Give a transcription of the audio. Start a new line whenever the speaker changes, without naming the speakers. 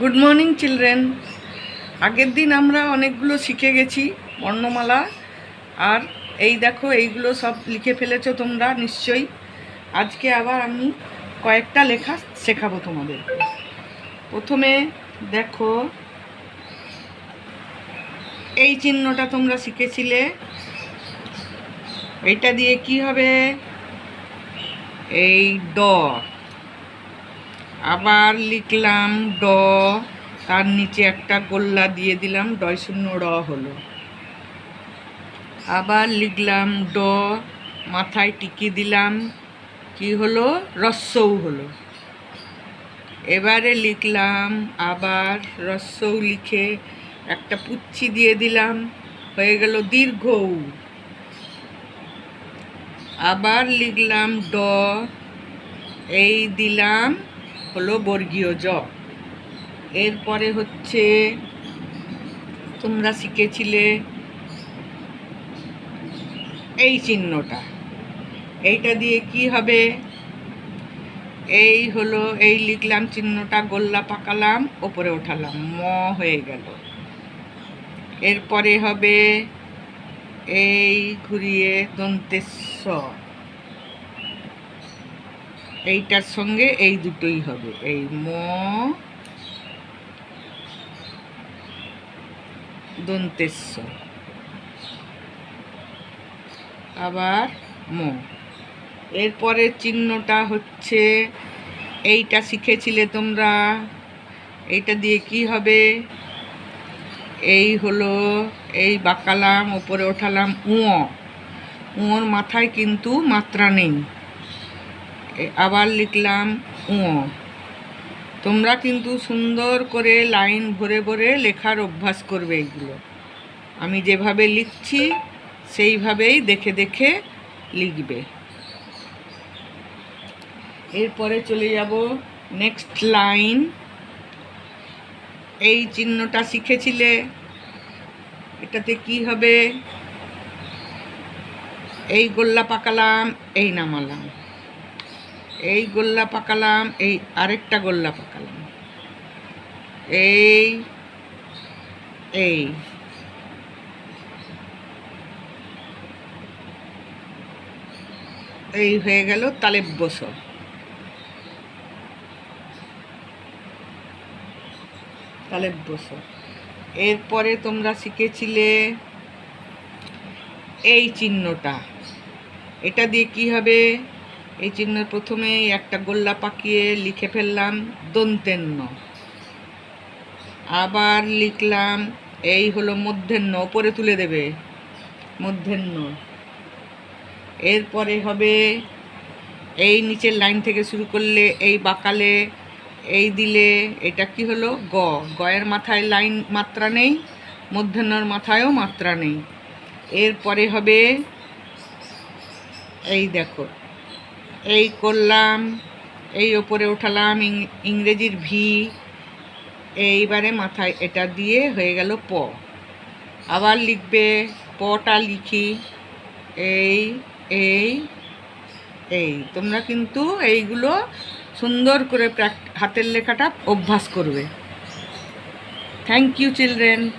Good morning children আগের দিন আমরা অনেকগুলো শিখে গেছি, বর্ণমালা। আর এই দেখো, এইগুলো সব লিখে ফেলেছো তোমরা, নিশ্চয়ই। আজকে আবার আমি কয়েকটা লেখা শেখাবো তোমাদের। প্রথমে দেখো, এই চিহ্নটা তোমরা শিখেছিলে। এইটা দিয়ে কি হবে? এই ড। আবার লিখলাম ড, তার নিচে একটা গোল্লা দিয়ে দিলাম, ডয় শূন্য র হলো। আবার লিখলাম ড, মাথায় টিকি দিলাম, কি হলো? রস্যৌ হলো। এবারে লিখলাম, আবার রস্যৌ লিখে একটা পুচ্ছি দিয়ে দিলাম, হয়ে গেল দীর্ঘ। আবার লিখলাম ড, এই দিলাম হলো বর্গীয় জ এরপরে হচ্ছে তোমরা শিখেছিলে এই চিহ্নটা। এইটা দিয়ে কি হবে? এই হলো, এই লিখলাম চিহ্নটা, গোল্লা পাকালাম, ওপরে ওঠালাম, ম হয়ে গেল। এরপরে হবে এই ঘুরিয়ে দন্তেস্ব। এইটার সঙ্গে এই দুটোই হবে। এই ম, দন্তেস্ব। আবার ম। এরপরের চিহ্নটা হচ্ছে, এইটা শিখেছিলে তোমরা, এইটা দিয়ে কি হবে? এই হলো, এই বাঁকালাম, ওপরে ওঠালাম উঁ উঁর মাথায় কিন্তু মাত্রা নেই। আবার লিখলাম, উঁ। তোমরা কিন্তু সুন্দর করে লাইন ভরে ভরে লেখার অভ্যাস করবে এইগুলো আমি যেভাবে লিখছি, সেইভাবেই দেখে দেখে লিখবে। এরপরে চলে যাব নেক্সট লাইন এই চিহ্নটা শিখেছিলে? এটাতে কি হবে? এই গোল্লা পাকালাম এই নামালাম। এই গোল্লা পাকালাম, এই আরেকটা গোল্লা পাকালাম। এই এই। এই হয়ে গেল তালেব বসর। তালেব বসর। এরপরে তোমরা শিখেছিলে এই চিহ্নটা। এটা দিয়ে কি হবে? এই চিহ্ন প্রথমেই একটা গোল্লা পাকিয়ে লিখে ফেললাম, দন্তেন্ন। আবার লিখলাম, এই হলো মধ্যাহ্ন ওপরে তুলে দেবে মধ্যাহ্ন এরপরে হবে, এই নিচের লাইন থেকে শুরু করলে, এই বাকালে, এই দিলে, এটা কি হলো? গ। গয়ের মাথায় লাইন মাত্রা নেই মধ্যাহ্নর মাথায়ও মাত্রা নেই। এরপরে হবে, এই দেখো এই করলাম, এই ওপরে উঠালাম ইংরেজির ভি। এইবারে মাথায় এটা দিয়ে হয়ে গেল প। আবার লিখবে, পটা লিখি। এই এই এই। তোমরা কিন্তু এইগুলো সুন্দর করে হাতের লেখাটা অভ্যাস করবে। Thank you, children.